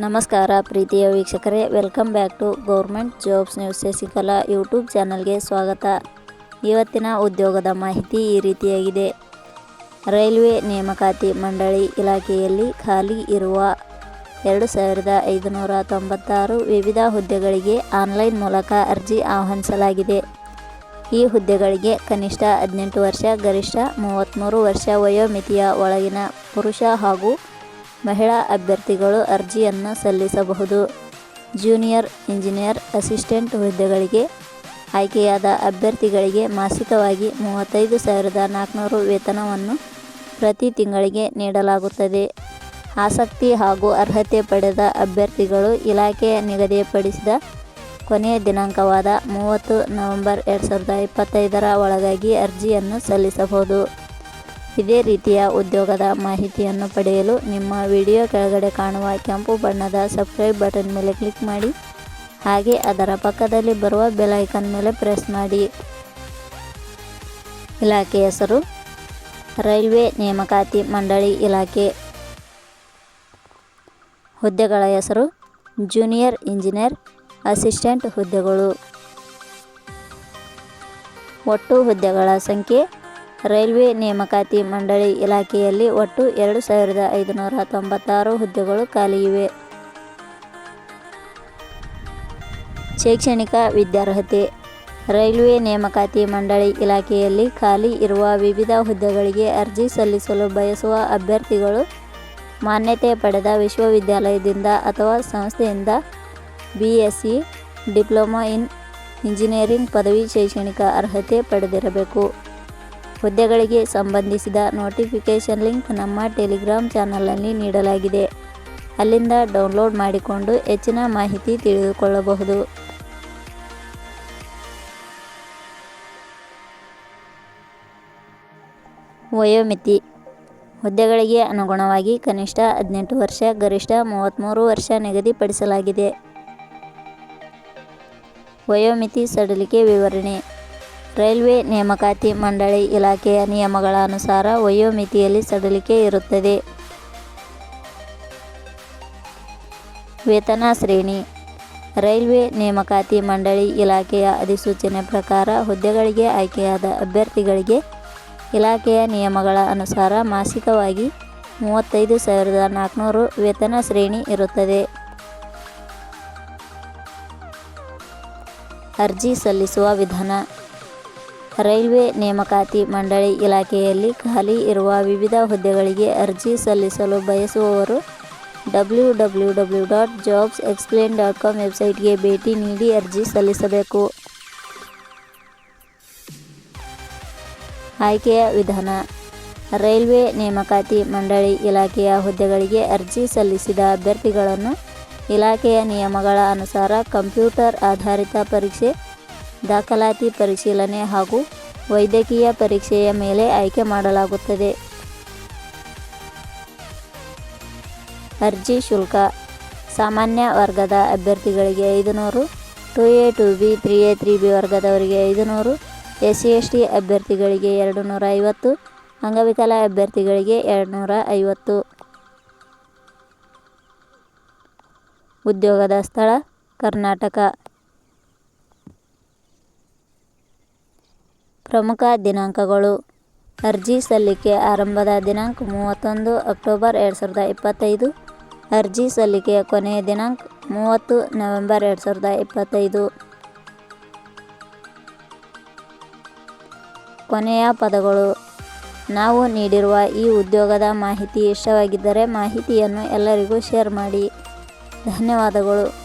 ನಮಸ್ಕಾರ ಪ್ರೀತಿಯ ವೀಕ್ಷಕರೇ welcome back to government jobs news Shashikala YouTube ಚಾನಲ್ಗೆ ಸ್ವಾಗತ. ಇವತ್ತಿನ ಉದ್ಯೋಗದ ಮಾಹಿತಿ ಈ ರೀತಿಯಾಗಿದೆ. ರೈಲ್ವೆ ನೇಮಕಾತಿ ಮಂಡಳಿ ಇಲಾಖೆಯಲ್ಲಿ ಖಾಲಿ ಇರುವ ಎರಡು ಸಾವಿರದ ಐದುನೂರ ತೊಂಬತ್ತಾರು ವಿವಿಧ ಹುದ್ದೆಗಳಿಗೆ ಆನ್ಲೈನ್ ಮೂಲಕ ಅರ್ಜಿ ಆಹ್ವಾನಿಸಲಾಗಿದೆ. ಈ ಹುದ್ದೆಗಳಿಗೆ ಕನಿಷ್ಠ ಹದಿನೆಂಟು ವರ್ಷ, ಗರಿಷ್ಠ ಮೂವತ್ತ್ಮೂರು ವರ್ಷ ವಯೋಮಿತಿಯ ಒಳಗಿನ ಪುರುಷ ಹಾಗೂ ಮಹಿಳಾ ಅಭ್ಯರ್ಥಿಗಳು ಅರ್ಜಿಯನ್ನು ಸಲ್ಲಿಸಬಹುದು. ಜೂನಿಯರ್, ಇಂಜಿನಿಯರ್, ಅಸಿಸ್ಟೆಂಟ್ ಹುದ್ದೆಗಳಿಗೆ ಆಯ್ಕೆಯಾದ ಅಭ್ಯರ್ಥಿಗಳಿಗೆ ಮಾಸಿಕವಾಗಿ ಮೂವತ್ತೈದು ಸಾವಿರದ ನಾಲ್ಕುನೂರು ವೇತನವನ್ನು ಪ್ರತಿ ತಿಂಗಳಿಗೆ ನೀಡಲಾಗುತ್ತದೆ. ಆಸಕ್ತಿ ಹಾಗೂ ಅರ್ಹತೆ ಪಡೆದ ಅಭ್ಯರ್ಥಿಗಳು ಇಲಾಖೆಯ ನಿಗದಿಪಡಿಸಿದ ಕೊನೆಯ ದಿನಾಂಕವಾದ ಮೂವತ್ತು ನವೆಂಬರ್ ಎರಡು ಸಾವಿರದ ಇಪ್ಪತ್ತೈದರ ಒಳಗಾಗಿ ಅರ್ಜಿಯನ್ನು ಸಲ್ಲಿಸಬಹುದು. ಇದೇ ರೀತಿಯ ಉದ್ಯೋಗದ ಮಾಹಿತಿಯನ್ನು ಪಡೆಯಲು ನಿಮ್ಮ ವಿಡಿಯೋ ಕೆಳಗಡೆ ಕಾಣುವ ಕೆಂಪು ಬಣ್ಣದ ಸಬ್ಸ್ಕ್ರೈಬ್ ಬಟನ್ ಮೇಲೆ ಕ್ಲಿಕ್ ಮಾಡಿ. ಹಾಗೆ ಅದರ ಪಕ್ಕದಲ್ಲಿ ಬರುವ ಬೆಲ್ ಐಕಾನ್ ಮೇಲೆ ಪ್ರೆಸ್ ಮಾಡಿ. ಇಲಾಖೆ ಹೆಸರು, ರೈಲ್ವೆ ನೇಮಕಾತಿ ಮಂಡಳಿ ಇಲಾಖೆ. ಹುದ್ದೆಗಳ ಹೆಸರು, ಜೂನಿಯರ್ ಇಂಜಿನಿಯರ್, ಅಸಿಸ್ಟೆಂಟ್ ಹುದ್ದೆಗಳು. ಒಟ್ಟು ಹುದ್ದೆಗಳ ಸಂಖ್ಯೆ ರೈಲ್ವೆ ನೇಮಕಾತಿ ಮಂಡಳಿ ಇಲಾಖೆಯಲ್ಲಿ ಒಟ್ಟು ಎರಡು ಸಾವಿರದ ಐದುನೂರ ತೊಂಬತ್ತಾರು ಹುದ್ದೆಗಳು ಖಾಲಿ ಇವೆ. ಶೈಕ್ಷಣಿಕ ವಿದ್ಯಾರ್ಹತೆ. ರೈಲ್ವೆ ನೇಮಕಾತಿ ಮಂಡಳಿ ಇಲಾಖೆಯಲ್ಲಿ ಖಾಲಿ ಇರುವ ವಿವಿಧ ಹುದ್ದೆಗಳಿಗೆ ಅರ್ಜಿ ಸಲ್ಲಿಸಲು ಬಯಸುವ ಅಭ್ಯರ್ಥಿಗಳು ಮಾನ್ಯತೆ ಪಡೆದ ವಿಶ್ವವಿದ್ಯಾಲಯದಿಂದ ಅಥವಾ ಸಂಸ್ಥೆಯಿಂದ B S C diploma in engineering ಪದವಿ ಶೈಕ್ಷಣಿಕ ಅರ್ಹತೆ ಪಡೆದಿರಬೇಕು. ಹುದ್ದೆಗಳಿಗೆ ಸಂಬಂಧಿಸಿದ ನೋಟಿಫಿಕೇಷನ್ ಲಿಂಕ್ ನಮ್ಮ ಟೆಲಿಗ್ರಾಮ್ ಚಾನಲಲ್ಲಿ ನೀಡಲಾಗಿದೆ. ಅಲ್ಲಿಂದ ಡೌನ್ಲೋಡ್ ಮಾಡಿಕೊಂಡು ಹೆಚ್ಚಿನ ಮಾಹಿತಿ ತಿಳಿದುಕೊಳ್ಳಬಹುದು. ವಯೋಮಿತಿ. ಹುದ್ದೆಗಳಿಗೆ ಅನುಗುಣವಾಗಿ ಕನಿಷ್ಠ ಹದಿನೆಂಟು ವರ್ಷ, ಗರಿಷ್ಠ ಮೂವತ್ತ್ಮೂರು ವರ್ಷ ನಿಗದಿಪಡಿಸಲಾಗಿದೆ. ವಯೋಮಿತಿ ಸಡಿಲಿಕೆ ವಿವರಣೆ. ರೈಲ್ವೆ ನೇಮಕಾತಿ ಮಂಡಳಿ ಇಲಾಖೆಯ ನಿಯಮಗಳ ಅನುಸಾರ ವಯೋಮಿತಿಯಲ್ಲಿ ಸಡಿಲಿಕೆ ಇರುತ್ತದೆ. ವೇತನ ಶ್ರೇಣಿ. ರೈಲ್ವೆ ನೇಮಕಾತಿ ಮಂಡಳಿ ಇಲಾಖೆಯ ಅಧಿಸೂಚನೆ ಪ್ರಕಾರ ಹುದ್ದೆಗಳಿಗೆ ಆಯ್ಕೆಯಾದ ಅಭ್ಯರ್ಥಿಗಳಿಗೆ ಇಲಾಖೆಯ ನಿಯಮಗಳ ಅನುಸಾರ ಮಾಸಿಕವಾಗಿ ಮೂವತ್ತೈದು ಸಾವಿರದ ನಾಲ್ಕುನೂರು ವೇತನ ಶ್ರೇಣಿ ಇರುತ್ತದೆ. ಅರ್ಜಿ ಸಲ್ಲಿಸುವ ವಿಧಾನ. ರೈಲ್ವೆ ನೇಮಕಾತಿ ಮಂಡಳಿ ಇಲಾಖೆಯಲ್ಲಿ ಖಾಲಿ ಇರುವ ವಿವಿಧ ಹುದ್ದೆಗಳಿಗೆ ಅರ್ಜಿ ಸಲ್ಲಿಸಲು ಬಯಸುವವರು W W W dot jobs explain dot com ವೆಬ್ಸೈಟ್ಗೆ ಭೇಟಿ ನೀಡಿ ಅರ್ಜಿ ಸಲ್ಲಿಸಬೇಕು. ಆಯ್ಕೆಯ ವಿಧಾನ. ರೈಲ್ವೆ ನೇಮಕಾತಿ ಮಂಡಳಿ ಇಲಾಖೆಯ ಹುದ್ದೆಗಳಿಗೆ ಅರ್ಜಿ ಸಲ್ಲಿಸಿದ ಅಭ್ಯರ್ಥಿಗಳನ್ನು ಇಲಾಖೆಯ ನಿಯಮಗಳ ಅನುಸಾರ ಕಂಪ್ಯೂಟರ್ ಆಧಾರಿತ ಪರೀಕ್ಷೆ ದಾಖಲಾತಿ ಪರಿಶೀಲನೆ ಹಾಗೂ ವೈದ್ಯಕೀಯ ಪರೀಕ್ಷೆಯ ಮೇಲೆ ಆಯ್ಕೆ ಮಾಡಲಾಗುತ್ತದೆ. ಅರ್ಜಿ ಶುಲ್ಕ. ಸಾಮಾನ್ಯ ವರ್ಗದ ಅಭ್ಯರ್ಥಿಗಳಿಗೆ ಐದುನೂರು, two A two B, three A, three B ವರ್ಗದವರಿಗೆ ಐದುನೂರು, ಎಸ್ ಸಿ ಎಸ್ ಟಿ ಅಭ್ಯರ್ಥಿಗಳಿಗೆ ಎರಡು ನೂರ ಐವತ್ತು ಅಂಗವಿಕಲ ಅಭ್ಯರ್ಥಿಗಳಿಗೆ ಎರಡು ನೂರ ಐವತ್ತು ಉದ್ಯೋಗದ ಸ್ಥಳ ಕರ್ನಾಟಕ. ಪ್ರಮುಖ ದಿನಾಂಕಗಳು. ಅರ್ಜಿ ಸಲ್ಲಿಕೆ ಆರಂಭದ ದಿನಾಂಕ ಮೂವತ್ತೊಂದು ಅಕ್ಟೋಬರ್ ಎರಡು ಸಾವಿರದ ಇಪ್ಪತ್ತೈದು. ಅರ್ಜಿ ಸಲ್ಲಿಕೆಯ ಕೊನೆಯ ದಿನಾಂಕ ಮೂವತ್ತು ನವೆಂಬರ್ ಎರಡು ಸಾವಿರದ ಇಪ್ಪತ್ತೈದು. ಕೊನೆಯ ಪದಗಳು. ನಾವು ನೀಡಿರುವ ಈ ಉದ್ಯೋಗದ ಮಾಹಿತಿ ಇಷ್ಟವಾಗಿದ್ದರೆ ಮಾಹಿತಿಯನ್ನು ಎಲ್ಲರಿಗೂ ಶೇರ್ ಮಾಡಿ. ಧನ್ಯವಾದಗಳು.